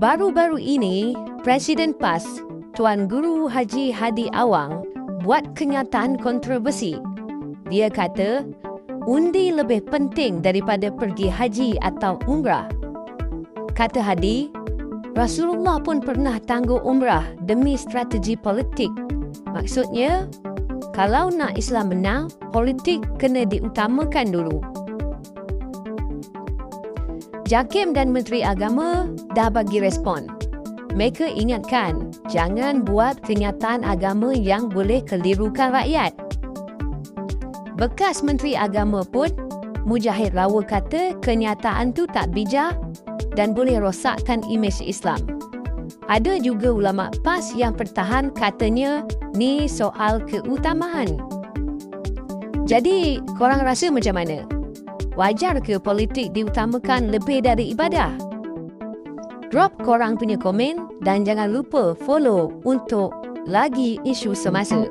Baru-baru ini, Presiden PAS, Tuan Guru Haji Hadi Awang, buat kenyataan kontroversi. Dia kata, undi lebih penting daripada pergi haji atau umrah. Kata Hadi, Rasulullah pun pernah tangguh umrah demi strategi politik. Maksudnya, kalau nak Islam menang, politik kena diutamakan dulu. Jakim dan Menteri Agama dah bagi respon. Mereka ingatkan, jangan buat kenyataan agama yang boleh kelirukan rakyat. Bekas Menteri Agama pun, Mujahid Rawa kata kenyataan tu tak bijak dan boleh rosakkan imej Islam. Ada juga ulama PAS yang pertahan katanya ni soal keutamaan. Jadi, korang rasa macam mana? Wajar ke politik diutamakan lebih dari ibadah? Drop korang punya komen dan jangan lupa follow untuk lagi isu semasa.